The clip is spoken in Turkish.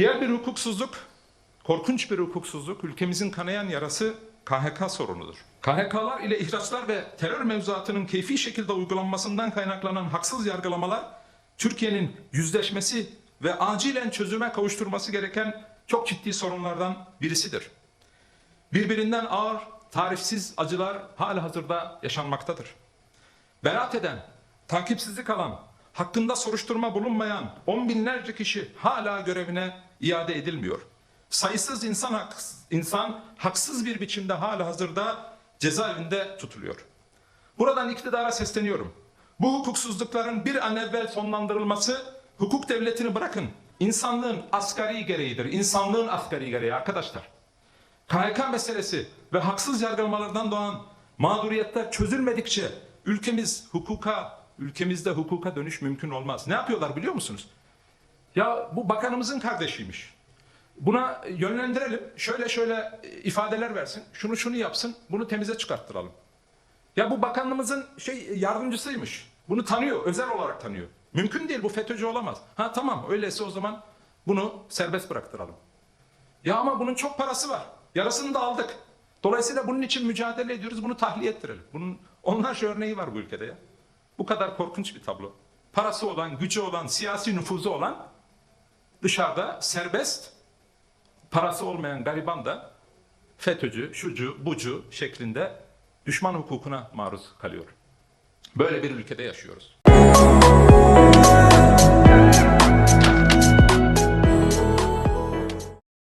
Diğer bir hukuksuzluk, korkunç bir hukuksuzluk, ülkemizin kanayan yarası KHK sorunudur. KHK'lar ile ihraçlar ve terör mevzuatının keyfi şekilde uygulanmasından kaynaklanan haksız yargılamalar, Türkiye'nin yüzleşmesi ve acilen çözüme kavuşturması gereken çok ciddi sorunlardan birisidir. Birbirinden ağır, tarifsiz acılar hala hazırda yaşanmaktadır. Beraat eden, takipsizlik alan, hakkında soruşturma bulunmayan on binlerce kişi hala görevine iade edilmiyor. Sayısız insan, haksız, insan haksız bir biçimde hala hazırda cezaevinde tutuluyor. Buradan iktidara sesleniyorum. Bu hukuksuzlukların bir an evvel sonlandırılması hukuk devletini bırakın. İnsanlığın asgari gereğidir. İnsanlığın asgari gereği arkadaşlar. KHK meselesi ve haksız yargılamalardan doğan mağduriyetler çözülmedikçe ülkemiz hukuka, ülkemizde hukuka dönüş mümkün olmaz. Ne yapıyorlar biliyor musunuz? Ya bu bakanımızın kardeşiymiş. Buna yönlendirelim. Şöyle şöyle ifadeler versin. Şunu şunu yapsın. Bunu temize çıkarttıralım. Ya bu bakanımızın şey yardımcısıymış. Bunu tanıyor, özel olarak tanıyor. Mümkün değil bu FETÖ'cü olamaz. Ha tamam öyleyse o zaman bunu serbest bıraktıralım. Ya ama bunun çok parası var. Yarasını da aldık. Dolayısıyla bunun için mücadele ediyoruz. Bunu tahliye ettirelim. Bunun onlarca örneği var bu ülkede ya. Bu kadar korkunç bir tablo. Parası olan, gücü olan, siyasi nüfuzu olan dışarıda serbest, parası olmayan gariban da FETÖ'cü, şucu, bucu şeklinde düşman hukukuna maruz kalıyor. Böyle bir ülkede yaşıyoruz.